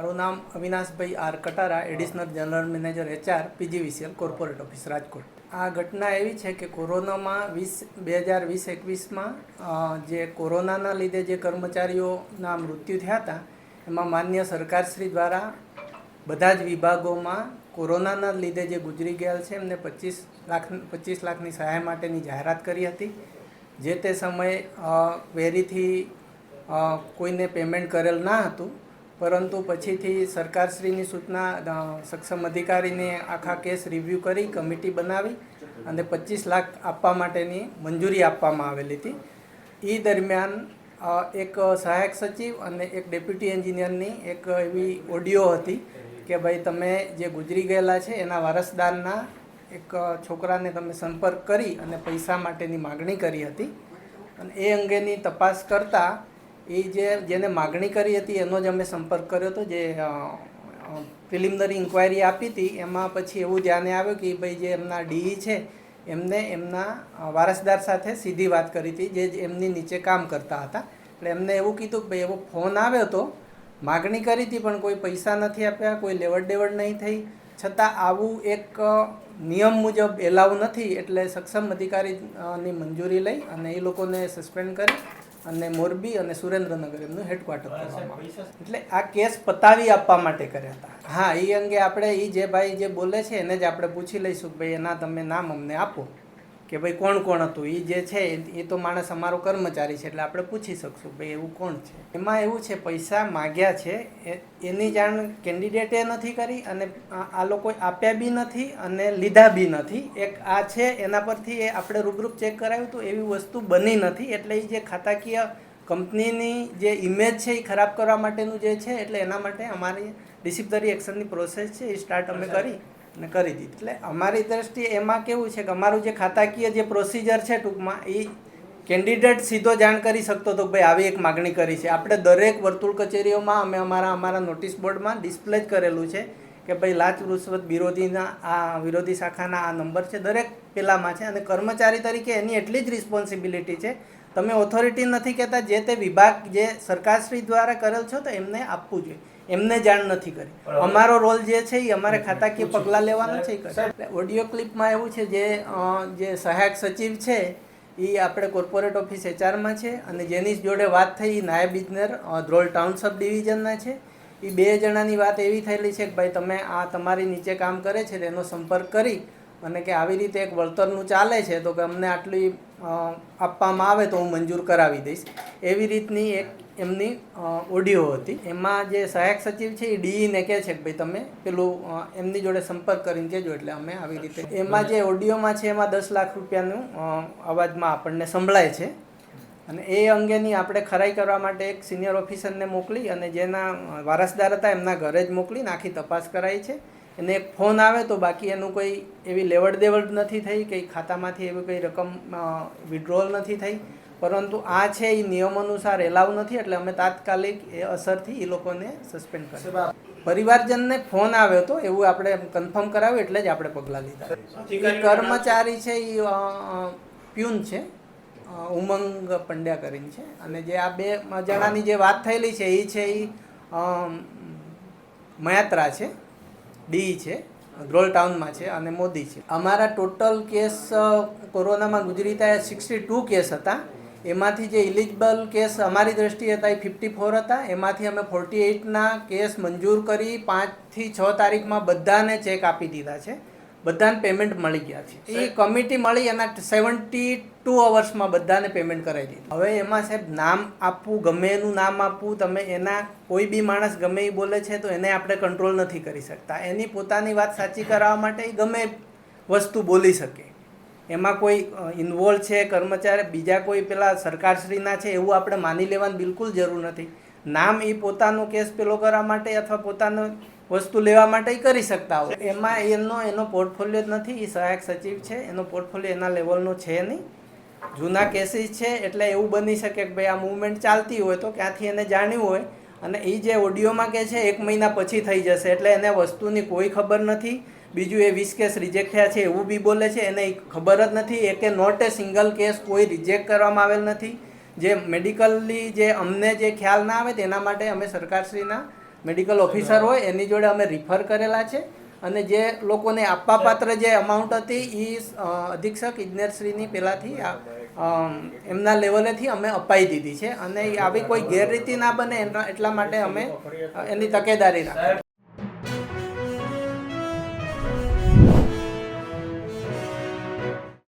મારું નામ અવિનાશભાઈ R Katara, additional general manager HR PGVCL corporate office, Rajkot. આ ઘટના એવી છે કે કોરોનામાં વીસ, બે હજાર વીસ એકવીસમાં જે કોરોનાના લીધે જે કર્મચારીઓના મૃત્યુ થયા હતા, એમાં માન્ય સરકારશ્રી દ્વારા બધા જ વિભાગોમાં કોરોનાના લીધે જે ગુજરી ગયેલ છે, એમને પચીસ લાખ, પચીસ લાખની સહાય માટેની જાહેરાત કરી હતી, જે તે સમયે વેરીથી કોઈને પેમેન્ટ કરેલ ના હતું. પરંતુ પછીથી સરકારશ્રીની સૂચના સક્ષમ અધિકારીને આખા કેસ રિવ્યૂ કરી, કમિટી બનાવી અને પચીસ લાખ આપવા માટેની મંજૂરી આપવામાં આવેલી હતી. એ દરમિયાન એક સહાયક સચિવ અને એક ડેપ્યુટી એન્જિનિયરની એક એવી ઓડિયો હતી કે ભાઈ તમે જે ગુજરી ગયેલા છે એના વારસદારના એક છોકરાને તમે સંપર્ક કરી અને પૈસા માટેની માગણી કરી હતી. અને એ અંગેની તપાસ કરતાં એ જે જેને માગણી કરી હતી, એનો જ અમે સંપર્ક કર્યો હતો. જે પ્રિલિમિનરી ઇન્ક્વાયરી આપી હતી, એમાં પછી એવું ધ્યાને આવ્યું કે ભાઈ જે એમના ડીઈ છે, એમને એમના વારસદાર સાથે સીધી વાત કરી હતી, જે એમની નીચે કામ કરતા હતા. એટલે એમને એવું કીધું કે ભાઈ, એવો ફોન આવ્યો હતો માગણી કરી હતી, પણ કોઈ પૈસા નથી આપ્યા, કોઈ લેવડ દેવડ નહીં થઈ. છતાં આવું એક નિયમ મુજબ એલાવ નથી, એટલે સક્ષમ અધિકારીની મંજૂરી લઈ અને એ લોકોને સસ્પેન્ડ કરી. અને મોરબી અને સુરેન્દ્રનગર એમનું હેડક્વાર્ટર એટલે આ કેસ પતાવી આપવા માટે કર્યા હતા. હા એ અંગે આપણે એ જે ભાઈ જે બોલે છે એને જ આપણે પૂછી લઈશું કે ભાઈ એના તમે નામ અમને આપો. કે ભાઈ કોણ કોણ હતું? એ જે છે એ- તો માણસ અમારો કર્મચારી છે એટલે આપણે પૂછી શકશું ભાઈ એવું કોણ છે? એમાં એવું છે પૈસા માગ્યા છે એ- એની જાણ કેન્ડિડેટે નથી કરી અને આ લોકો લોકોએ આપ્યા બી નથી અને લીધા બી નથી. એક આ છે એના પરથી એ આપણે રૂબરૂપ ચેક કરાવ્યું તો એવી વસ્તુ બની નથી. એટલે એ જે ખાતાકીય કંપનીની જે ઇમેજ છે એ ખરાબ કરવા માટેનું જે છે એટલે એના માટે અમારી ડિસિપ્લરી એક્શનની પ્રોસેસ છે એ સ્ટાર્ટ અમે કરી. અને કરી દીધું. એટલે અમારી દ્રષ્ટિએ એમાં કેવું છે કે અમારું જે ખાતાકીય જે પ્રોસિજર છે ટૂંકમાં, એ કેન્ડિડેટ સીધો જાણ કરી શકતો હતો ભાઈ આવી એક માગણી કરી છે. આપણે દરેક વર્તુળ કચેરીઓમાં અમે અમારા અમારા નોટિસ બોર્ડમાં ડિસ્પ્લે જ કરેલું છે કે ભાઈ લાચ રૂશ્વત વિરોધીના આ વિરોધી શાખાના આ નંબર છે, દરેક પેલામાં છે. અને કર્મચારી તરીકે એની એટલી જ રિસ્પોન્સિબિલિટી છે. તમે ઓથોરિટી નથી કહેતા, જે તે વિભાગ, જે સરકારશ્રી દ્વારા કરેલ છો, તો એમને આપવું જોઈએ. એમને જાણ નથી કરી. અમારો રોલ જે છે એ અમારે ખાતાકીય પગલાં લેવાના છે ઓડિયો ક્લિપમાં એવું છે જે જે સહાયક સચિવ છે એ આપણે કોર્પોરેટ ઓફિસ એચઆરમાં છે અને જેની જોડે વાત થઈ એ નાયબ ઇજનેર ધ્રોલ ટાઉન સબ ડિવિઝનના છે. એ બે જણાની વાત એવી થયેલી છે કે ભાઈ તમે આ તમારી નીચે કામ કરે છે તેનો સંપર્ક કરી અને કે આવી રીતે એક વળતરનું ચાલે છે તો કે અમને આટલી આપવામાં આવે તો હું મંજૂર કરાવી દઈશ. એવી રીતની એક એમની ઓડિયો હતી. એમાં જે સહાયક સચિવ છે એ ડીઈને કહે છે કે ભાઈ તમે પેલું એમની જોડે સંપર્ક કરીને કહેજો એટલે અમે આવી રીતે એમાં જે ઓડિયોમાં છે એમાં દસ લાખ રૂપિયાનું અવાજમાં આપણને સંભળાય છે. અને એ અંગેની આપણે ખરાઈ કરવા માટે એક સિનિયર ઓફિસરને મોકલી અને જેના વારસદાર હતા એમના ઘરે જ મોકલી આખી તપાસ કરાઈ છે. એને એક ફોન આવે તો બાકી એનું કોઈ એવી લેવડ દેવડ નથી થઈ કંઈ ખાતામાંથી એવી કંઈ રકમ વિડ્રોલ નથી થઈ. પરંતુ આ છે એ નિયમ અનુસાર એલાવ નથી એટલે અમે તાત્કાલિક એ અસરથી એ લોકોને સસ્પેન્ડ કર્યા. પરિવારજનને ફોન આવ્યો હતો એવું આપણે કન્ફર્મ કરાવ્યું એટલે જ આપણે પગલાં લીધા. કર્મચારી છે એ પ્યુન છે ઉમંગ પંડ્યા કરીને છે. અને જે આ બે જણાની જે વાત થયેલી છે એ છે એ મયાત્રા છે ડી છે ધ્રોલ ટાઉનમાં છે અને મોદી છે. અમારા ટોટલ કેસ કોરોનામાં ગુજરી થયા સિક્સટી ટુ કેસ હતા. એમાંથી જે ઇલિજિબલ કેસ અમારી દ્રષ્ટિએ હતા એ ફિફ્ટી ફોર હતા. એમાંથી અમે ફોર્ટી એઇટના કેસ મંજૂર કરી પાંચથી છ તારીખમાં બધાને ચેક આપી દીધા છે. બધાને પેમેન્ટ મળી ગયા છે. એ કમિટી મળી એના સેવન્ટી ટુ અવર્સમાં બધાને પેમેન્ટ કરાવી દીધું. હવે એમાં સાહેબ નામ આપવું ગમે એનું નામ આપવું તમે એના કોઈ બી માણસ ગમે એ બોલે છે તો એને આપણે કંટ્રોલ નથી કરી શકતા. એની પોતાની વાત સાચી કરાવવા માટે એ ગમે વસ્તુ બોલી શકે. એમાં કોઈ ઇન્વોલ્વ છે કર્મચારી, બીજા કોઈ પેલા સરકારશ્રીના છે એવું આપણે માની લેવાની બિલકુલ જરૂર નથી. નામ એ પોતાનો કેસ પેલો કરવા માટે અથવા પોતાનો વસ્તુ લેવા માટે કરી શકતા હોય. એમાં એનો એનો પોર્ટફોલિયો જ નથી એ સહાયક સચિવ છે, એનો પોર્ટફોલિયો એના લેવલનો છે નહીં. જૂના કેસીસ છે એટલે એવું બની શકે કે ભાઈ આ મૂવમેન્ટ ચાલતી હોય તો ક્યાંથી એને જાણ્યું હોય અને એ જે ઓડિયોમાં કે છે, એક મહિના પછી થઈ જશે એટલે એને વસ્તુની કોઈ ખબર નથી. બીજું એ વીસ કેસ રિજેક્ટ થયા છે એવું બી બોલે છે. એને ખબર જ નથી. એકે નોટ એ સિંગલ કેસ કોઈ રિજેક્ટ કરવામાં આવેલ નથી. જે મેડિકલી જે અમને જે ખ્યાલ ના આવે તેના માટે અમે સરકારશ્રીના મેડિકલ ઓફિસર હોય, એની જોડે અમે રિફર કરેલા છે. અને જે લોકોને આપવા પાત્ર જે અમાઉન્ટ હતી એ અધિક્ષક ઇજનેરશ્રીની પહેલાંથી એમના લેવલેથી અમે અપાઈ દીધી છે. અને આવી કોઈ ગેરરીતિ ના બને એટલા માટે અમે એની તકેદારી રાખી.